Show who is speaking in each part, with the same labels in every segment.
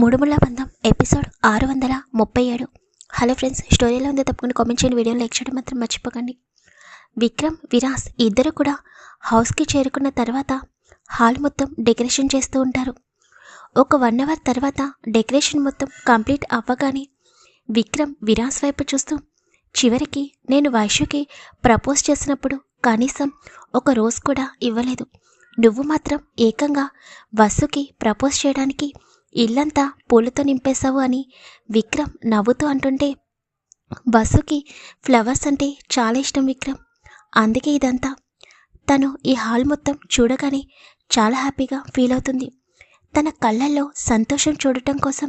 Speaker 1: మూడుముళ్ళ బంధం ఎపిసోడ్ ఆరు వందల ముప్పై ఏడు. హలో ఫ్రెండ్స్ స్టోరీలో ఉంది తప్పకుండా కామెంట్ చేయండి వీడియో లైక్ చేయడం మాత్రం మర్చిపోకండి. విక్రమ్ విరాస్ ఇద్దరు కూడా హౌస్కి చేరుకున్న తర్వాత హాల్ మొత్తం డెకరేషన్ చేస్తూ ఉంటారు. ఒక వన్ అవర్ తర్వాత డెకరేషన్ మొత్తం కంప్లీట్ అవ్వగానే విక్రమ్ విరాస్ వైపు చూస్తూ చివరికి నేను వైశ్యుకి ప్రపోజ్ చేసినప్పుడు కనీసం ఒక రోజు కూడా ఇవ్వలేదు. నువ్వు మాత్రం ఏకంగా వసుకి ప్రపోజ్ చేయడానికి ఇల్లంతా పూలతో నింపేశావు అని విక్రమ్ నవ్వుతూ అంటుంటే బస్సుకి ఫ్లవర్స్ అంటే చాలా ఇష్టం విక్రమ్. అందుకే ఇదంతా. తను ఈ హాల్ మొత్తం చూడగానే చాలా హ్యాపీగా ఫీల్ అవుతుంది. తన కళ్ళల్లో సంతోషం చూడటం కోసం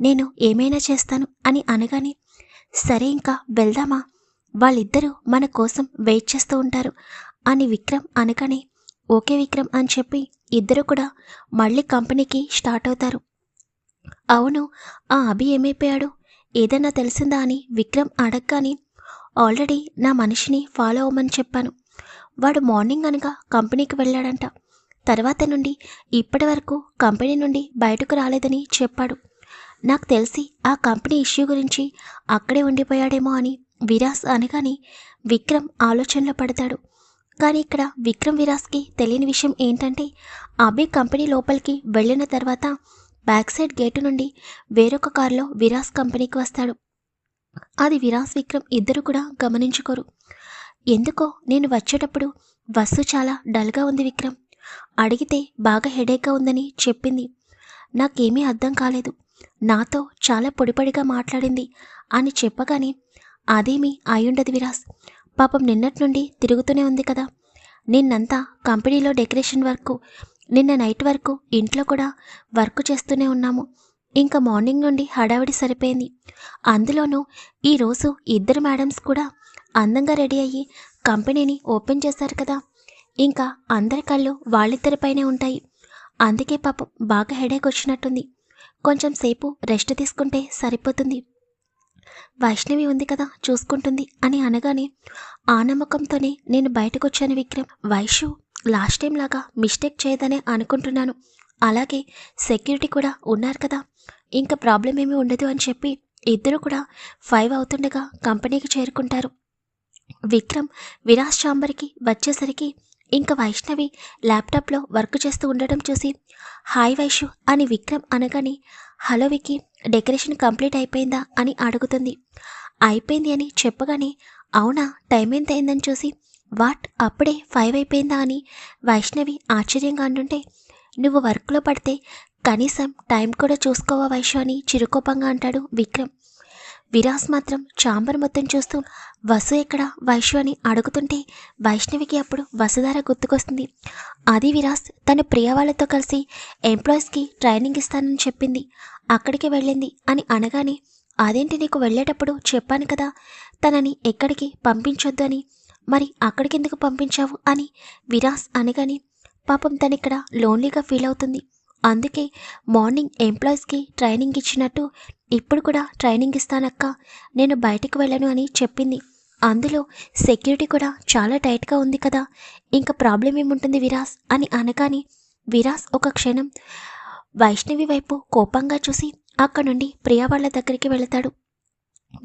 Speaker 1: నేను ఏమైనా చేస్తాను అని అనగానే సరే ఇంకా వెళ్దామా? వాళ్ళిద్దరూ మన కోసం వెయిట్ చేస్తూ ఉంటారు అని విక్రమ్ అనగానే ఓకే విక్రమ్ అని చెప్పి ఇద్దరు కూడా మళ్ళీ కంపెనీకి స్టార్ట్ అవుతారు. అవును ఆ అభి ఏమైపోయాడు? ఏదన్నా తెలిసిందా అని విక్రమ్ అడగగానే ఆల్రెడీ నా మనిషిని ఫాలో అవ్వమని చెప్పాను. వాడు మార్నింగ్ అనగా కంపెనీకి వెళ్ళాడంట. తర్వాత నుండి ఇప్పటి వరకు కంపెనీ నుండి బయటకు రాలేదని చెప్పాడు. నాకు తెలిసి ఆ కంపెనీ ఇష్యూ గురించి అక్కడే ఉండిపోయాడేమో అని విరాస్ అనగానే విక్రమ్ ఆలోచనలో పడతాడు. కానీ ఇక్కడ విక్రమ్ విరాస్కి తెలియని విషయం ఏంటంటే అభి కంపెనీ లోపలికి వెళ్ళిన తర్వాత బ్యాక్ సైడ్ గేటు నుండి వేరొక కారులో విరాస్ కంపెనీకి వస్తాడు. అది విరాస్ విక్రమ్ ఇద్దరు కూడా గమనించుకోరు. ఎందుకో నేను వచ్చేటప్పుడు బస్సు చాలా డల్గా ఉంది విక్రమ్. అడిగితే బాగా హెడేక్గా ఉందని చెప్పింది. నాకేమీ అర్థం కాలేదు. నాతో చాలా పొడిపడిగా మాట్లాడింది అని చెప్పగానే అదేమీ అయ్యుండదు విరాస్. పాపం నిన్నటి నుండి తిరుగుతూనే ఉంది కదా. నిన్నంతా కంపెనీలో డెకరేషన్ వర్క్ నిన్న నైట్ వరకు ఇంట్లో కూడా వర్క్ చేస్తూనే ఉన్నాము. ఇంకా మార్నింగ్ నుండి హడావిడి సరిపోయింది. అందులోనూ ఈరోజు ఇద్దరు మేడమ్స్ కూడా అందంగా రెడీ అయ్యి కంపెనీని ఓపెన్ చేశారు కదా. ఇంకా అందరి కళ్ళు వాళ్ళిద్దరిపైనే ఉంటాయి. అందుకే పాపం బాగా హెడేక్ వచ్చినట్టుంది. కొంచెం సేపు రెస్ట్ తీసుకుంటే సరిపోతుంది. వైష్ణవి ఉంది కదా చూసుకుంటుంది అని అనగానే ఆ నమ్మకంతోనే నేను బయటకు వచ్చాను విక్రమ్. వైషు? లాస్ట్ టైం లాగా మిస్టేక్ చేయదనే అనుకుంటున్నాను. అలాగే సెక్యూరిటీ కూడా ఉన్నారు కదా. ఇంకా ప్రాబ్లం ఏమీ ఉండదు అని చెప్పి ఇద్దరు కూడా ఫైవ్ అవుతుండగా కంపెనీకి చేరుకుంటారు. విక్రమ్ విరాజ్ చాంబర్కి వచ్చేసరికి ఇంకా వైష్ణవి ల్యాప్టాప్లో వర్క్ చేస్తూ ఉండడం చూసి హాయ్ వైషు అని విక్రమ్ అనగానే హలో వికి డెకరేషన్ కంప్లీట్ అయిపోయిందా? అని అడుగుతుంది. అయిపోయింది అని చెప్పగానే అవునా టైం ఎంత అయిందని చూసి వాట్? అప్పుడే ఫైవ్ అయిపోయిందా అని వైష్ణవి ఆశ్చర్యంగా అంటుంటే నువ్వు వర్క్లో పడితే కనీసం టైం కూడా చూసుకోవా వైషు అని చిరుకోపంగా అంటాడు విక్రమ్. విరాస్ మాత్రం చాంబర్ మొత్తం చూస్తూ వసు ఎక్కడ వైషు అని అడుగుతుంటే వైష్ణవికి అప్పుడు వసుధార గుర్తుకొస్తుంది. అది విరాస్ తన ప్రియ వాళ్ళతో కలిసి ఎంప్లాయీస్కి ట్రైనింగ్ ఇస్తానని చెప్పింది. అక్కడికి వెళ్ళింది అని అనగానే అదేంటి నీకు వెళ్ళేటప్పుడు చెప్పాను కదా తనని ఎక్కడికి పంపించొద్దు అని మరి అక్కడికెందుకు పంపించావు అని విరాస్ అనగానే పాపం తనిక్కడ లోన్లీగా ఫీల్ అవుతుంది. అందుకే మార్నింగ్ ఎంప్లాయీస్కి ట్రైనింగ్ ఇచ్చినట్టు ఇప్పుడు కూడా ట్రైనింగ్ ఇస్తానక్క నేను బయటికి వెళ్ళను అని చెప్పింది. అందులో సెక్యూరిటీ కూడా చాలా టైట్గా ఉంది కదా ఇంకా ప్రాబ్లం ఏముంటుంది విరాస్ అని అనగానే విరాస్ ఒక క్షణం వైష్ణవి వైపు కోపంగా చూసి అక్కడ నుండి ప్రియా వాళ్ళ దగ్గరికి వెళతాడు.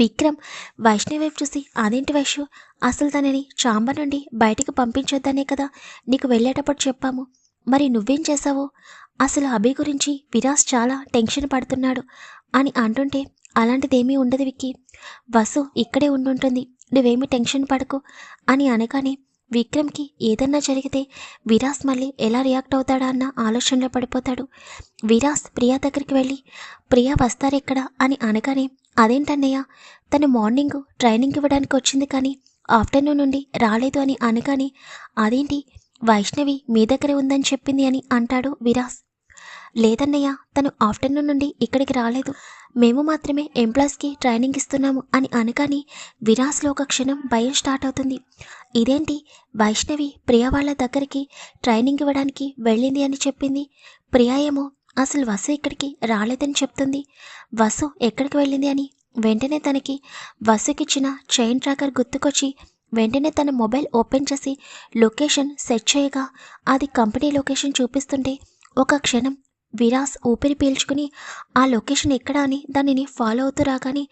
Speaker 1: విక్రమ్ వైష్ణవి వైపు చూసి అదేంటి వైషు అసలు తనని చాంబర్ నుండి బయటికి పంపించొద్దనే కదా నీకు వెళ్ళేటప్పుడు చెప్పాము. మరి నువ్వేం చేశావు? అసలు అభి గురించి విరాస్ చాలా టెన్షన్ పడుతున్నాడు అని అంటుంటే అలాంటిదేమీ ఉండదు విక్కి. వసు ఇక్కడే ఉండుంటుంది. నువ్వేమీ టెన్షన్ పడకు అని అనగానే విక్రమ్కి ఏదన్నా జరిగితే విరాస్ మళ్ళీ ఎలా రియాక్ట్ అవుతాడా అన్న ఆలోచనలో పడిపోతాడు. విరాస్ ప్రియా దగ్గరికి వెళ్ళి ప్రియా వస్తారెక్కడ అని అనగానే అదేంటన్నయ్య తను మార్నింగ్ ట్రైనింగ్ ఇవ్వడానికి వచ్చింది కానీ ఆఫ్టర్నూన్ నుండి రాలేదు అని అనగానే అదేంటి వైష్ణవి మీ దగ్గరే ఉందని చెప్పింది అని అంటాడు విరాస్. లేదన్నయ్య తను ఆఫ్టర్నూన్ నుండి ఇక్కడికి రాలేదు. మేము మాత్రమే ఎంప్లాయీస్కి ట్రైనింగ్ ఇస్తున్నాము అని అనగానే విరాస్లో ఒక క్షణం భయం స్టార్ట్ అవుతుంది. ఇదేంటి? వైష్ణవి ప్రియా వాళ్ళ దగ్గరికి ట్రైనింగ్ ఇవ్వడానికి వెళ్ళింది అని చెప్పింది. ప్రియా ఏమో అసలు వసు ఇక్కడికి రాలేదని చెప్తుంది. వసు ఎక్కడికి వెళ్ళింది అని? వెంటనే తనకి వసుకిచ్చిన చైన్ ట్రాకర్ గుర్తుకొచ్చి వెంటనే తన మొబైల్ ఓపెన్ చేసి లొకేషన్ సెట్ చేయగా అది కంపెనీ లొకేషన్ చూపిస్తుంటే ఒక క్షణం విరాస్ ఊపిరి పీల్చుకుని ఆ లొకేషన్ ఎక్కడ అని దానిని ఫాలో అవుతూ రాగానే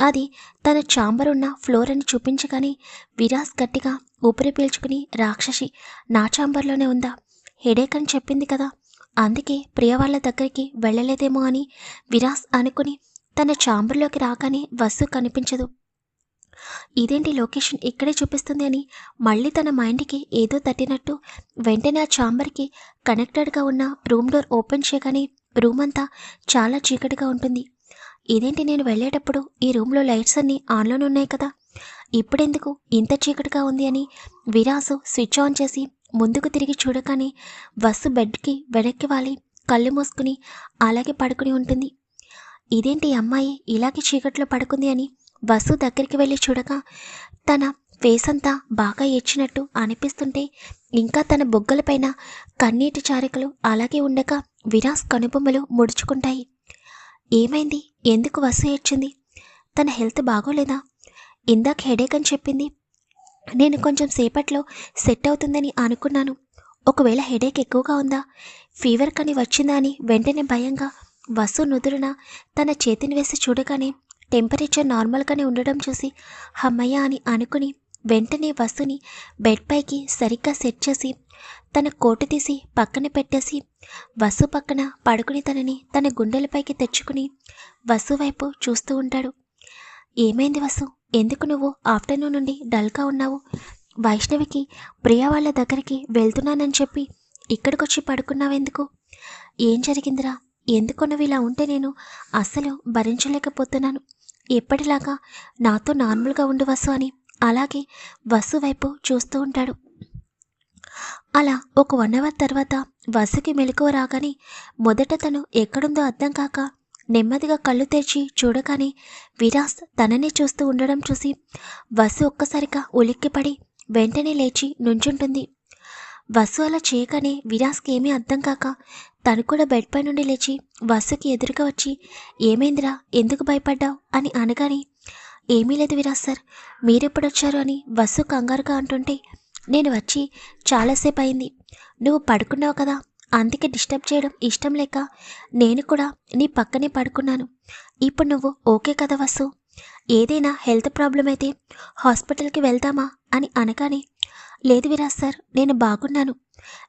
Speaker 1: అది తన చాంబర్ ఉన్న ఫ్లోర్ అని చూపించగానే విరాస్ గట్టిగా ఊపిరి పీల్చుకుని రాక్షసి నా చాంబర్లోనే ఉందా? హెడేక్ అని చెప్పింది కదా అందుకే ప్రియ వాళ్ళ దగ్గరికి వెళ్ళలేదేమో అని విరాస్ అనుకుని తన చాంబర్లోకి రాగానే వస్తు కనిపించదు. ఇదేంటి లొకేషన్ ఇక్కడే చూపిస్తుంది అని మళ్ళీ తన మైండ్కి ఏదో తట్టినట్టు వెంటనే ఆ చాంబర్కి కనెక్టెడ్గా ఉన్న రూమ్ డోర్ ఓపెన్ చేయగానే రూమ్ అంతా చాలా చీకటిగా ఉంటుంది. ఇదేంటి నేను వెళ్ళేటప్పుడు ఈ రూమ్లో లైట్స్ అన్నీ ఆన్లోనే ఉన్నాయి కదా? ఇప్పుడెందుకు ఇంత చీకటిగా ఉంది అని విరాసు స్విచ్ ఆన్ చేసి ముందుకు తిరిగి చూడగానే బస్సు బెడ్కి వెనక్కి వాలి కళ్ళు మూసుకుని అలాగే పడుకుని ఉంటుంది. ఇదేంటి అమ్మాయి ఇలాగే చీకట్లో పడుకుంది అని బస్సు దగ్గరికి వెళ్ళి చూడగా తన ఫేస్ అంతా బాగా ఏడ్చినట్టు అనిపిస్తుంటే ఇంకా తన బొగ్గలపైన కన్నీటి చారికలు అలాగే ఉండగా విరాస్ కనుబొమ్మలు ముడుచుకుంటాయి. ఏమైంది? ఎందుకు వసు ఏడ్చింది? తన హెల్త్ బాగోలేదా? ఇందాక హెడేక్ అని చెప్పింది. నేను కొంచెం సేపట్లో సెట్ అవుతుందని అనుకున్నాను. ఒకవేళ హెడేక్ ఎక్కువగా ఉందా? ఫీవర్ కానీ వచ్చిందా అని వెంటనే భయంగా వసు నుదురున తన చేతిని వేసి చూడగానే టెంపరేచర్ నార్మల్గానే ఉండడం చూసి హమ్మయ్య అని అనుకుని వెంటనే వసుని బెడ్ పైకి సరిగ్గా సెట్ చేసి తన కోటు తీసి పక్కన పెట్టేసి వసు పక్కన పడుకుని తనని తన గుండెలపైకి తెచ్చుకుని వసు వైపు చూస్తూ ఉంటాడు. ఏమైంది వసు? ఎందుకు నువ్వు ఆఫ్టర్నూన్ నుండి డల్గా ఉన్నావు? వైష్ణవికి ప్రియా వాళ్ళ దగ్గరికి వెళ్తున్నానని చెప్పి ఇక్కడికొచ్చి పడుకున్నావెందుకు ఏం జరిగిందిరా? ఎందుకు నువ్వు ఇలా ఉంటే నేను అస్సలు భరించలేకపోతున్నాను. ఎప్పటిలాగా నాతో నార్మల్గా ఉండు వసు అని అలాగే వసు వైపు చూస్తూ ఉంటాడు. అలా ఒక వన్ అవర్ తర్వాత వసుకి మెలకువ రాగానే మొదట తను ఎక్కడుందో అర్థం కాక నెమ్మదిగా కళ్ళు తెరిచి చూడగానే విరాస్ తననే చూస్తూ ఉండడం చూసి వసు ఒక్కసారిగా ఉలిక్కిపడి వెంటనే లేచి నుంచుంటుంది. వసు అలా చేయగానే విరాస్కి ఏమీ అర్థం కాక తను కూడా బెడ్ పై నుండి లేచి వసుకి ఎదురుగా వచ్చి ఏమైందిరా? ఎందుకు భయపడ్డావు? అని అనగానే ఏమీ లేదు విరాస్ సార్ మీరెప్పుడొచ్చారు అని వసు కంగారుగా అంటుంటే నేను వచ్చి చాలాసేపు అయింది. నువ్వు పడుకున్నావు కదా? అందుకే డిస్టర్బ్ చేయడం ఇష్టం లేక నేను కూడా నీ పక్కనే పడుకున్నాను. ఇప్పుడు నువ్వు ఓకే కదా వసు? ఏదైనా హెల్త్ ప్రాబ్లం అయితే హాస్పిటల్కి వెళ్దామా? అని అనగానే లేదు విరాజ్ సార్ నేను బాగున్నాను.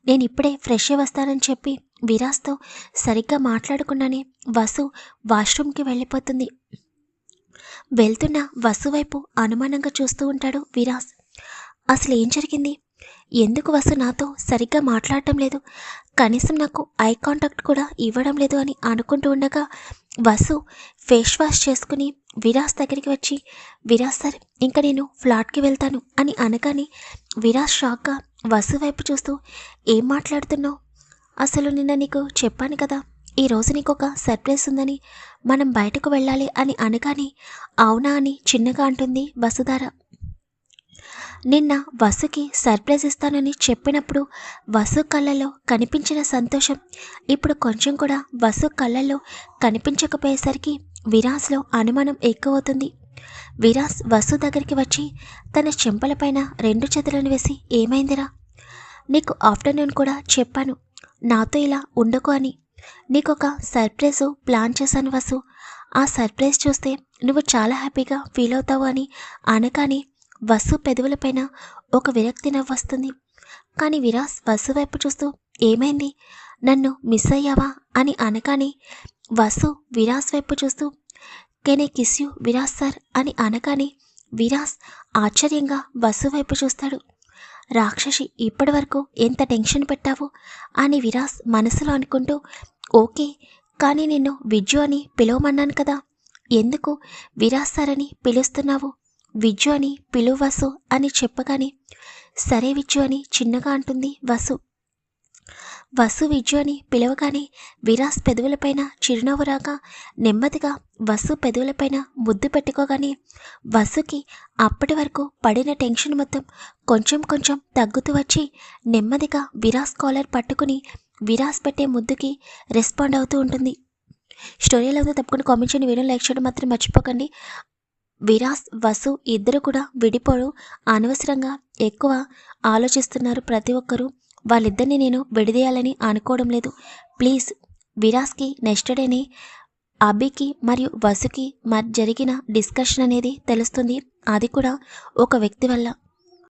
Speaker 1: నేను ఇప్పుడే ఫ్రెష్ అయి వస్తానని చెప్పి విరాజ్తో సరిగ్గా మాట్లాడకుండానే వసు వాష్రూమ్కి వెళ్ళిపోతుంది. వెళ్తున్న వసు వైపు అనుమానంగా చూస్తూ ఉంటాడు విరాజ్. అసలు ఏం జరిగింది? ఎందుకు వసు నాతో సరిగ్గా మాట్లాడటం లేదు? కనీసం నాకు ఐ కాంటాక్ట్ కూడా ఇవ్వడం లేదు అని అనుకుంటూ ఉండగా వసు ఫేస్ వాష్ చేసుకుని విరాస్ దగ్గరికి వచ్చి విరాజ్ సార్ ఇంకా నేను ఫ్లాట్కి వెళ్తాను అని అనగానే విరాజ్ షాక్గా వసు వైపు చూస్తూ ఏం మాట్లాడుతున్నావు? అసలు నిన్న నీకు చెప్పాను కదా ఈ రోజు నీకు ఒక సర్ప్రైజ్ ఉందని మనం బయటకు వెళ్ళాలి అని అనగానే అవునా అని చిన్నగా అంటుంది వసుధార. నిన్న వసుకి సర్ప్రైజ్ ఇస్తానని చెప్పినప్పుడు వసు కళ్ళలో కనిపించిన సంతోషం. ఇప్పుడు కొంచెం కూడా వసు కళ్ళల్లో కనిపించకపోయేసరికి విరాస్లో అనుమానం ఎక్కువవుతుంది. విరాస్ వసు దగ్గరికి వచ్చి తన చెంపలపైన రెండు చేతులను వేసి ఏమైందిరా? నీకు ఆఫ్టర్నూన్ కూడా చెప్పాను. నాతో ఇలా ఉండకు అని. నీకు ఒక సర్ప్రైజ్ ప్లాన్ చేశాను వసు. ఆ సర్ప్రైజ్ చూస్తే నువ్వు చాలా హ్యాపీగా ఫీల్ అవుతావు అని అనగానే వసు పెదవులపైన ఒక విరక్తి నవ్వు వస్తుంది కానీ విరాస్ వసు వైపు చూస్తూ ఏమైంది? నన్ను మిస్ అయ్యావా? అని అనగానే వసు విరాస్ వైపు చూస్తూ can I kiss you Viraas sir? అని అనగానే విరాస్ ఆశ్చర్యంగా వసు వైపు చూస్తాడు. రాక్షసి ఇప్పటి వరకు ఎంత టెన్షన్ పెట్టావు? అని విరాస్ మనసులో అనుకుంటూ ఓకే కానీ నిన్ను విజ్జు అని పిలవమన్నాను కదా. ఎందుకు విరాస్ సార్ అని పిలుస్తున్నావు? విజ్జు అని పిలు వసు అని చెప్పగానే సరే విజ్జు అని చిన్నగా అంటుంది వసు. వసు విజ్జు అని పిలవగానే విరాస్ పెదవులపైన చిరునవ్వు రాగా నెమ్మదిగా వసు పెదవులపైన ముద్దు పెట్టుకోగానే వసుకి అప్పటి వరకు పడిన టెన్షన్ మొత్తం కొంచెం కొంచెం తగ్గుతూ వచ్చి నెమ్మదిగా విరాస్ కాలర్ పట్టుకుని విరాస్ పెట్టే ముద్దుకి రెస్పాండ్ అవుతూ ఉంటుంది. స్టోరీలో ఉందో తప్పకుండా కామెంట్ చేయండి. వీడియో లైక్ చేయడం మాత్రం మర్చిపోకండి. విరాస్ వసు ఇద్దరు కూడా విడిపోడు అనవసరంగా ఎక్కువ ఆలోచిస్తున్నారు ప్రతి ఒక్కరూ. వాళ్ళిద్దరిని నేను విడిదేయాలని అనుకోవడం లేదు. ప్లీజ్ విరాస్కి నెక్స్ట్ డేనే అభికి మరియు వసుకి మరి జరిగిన డిస్కషన్ అనేది తెలుస్తుంది. అది కూడా ఒక వ్యక్తి వల్ల.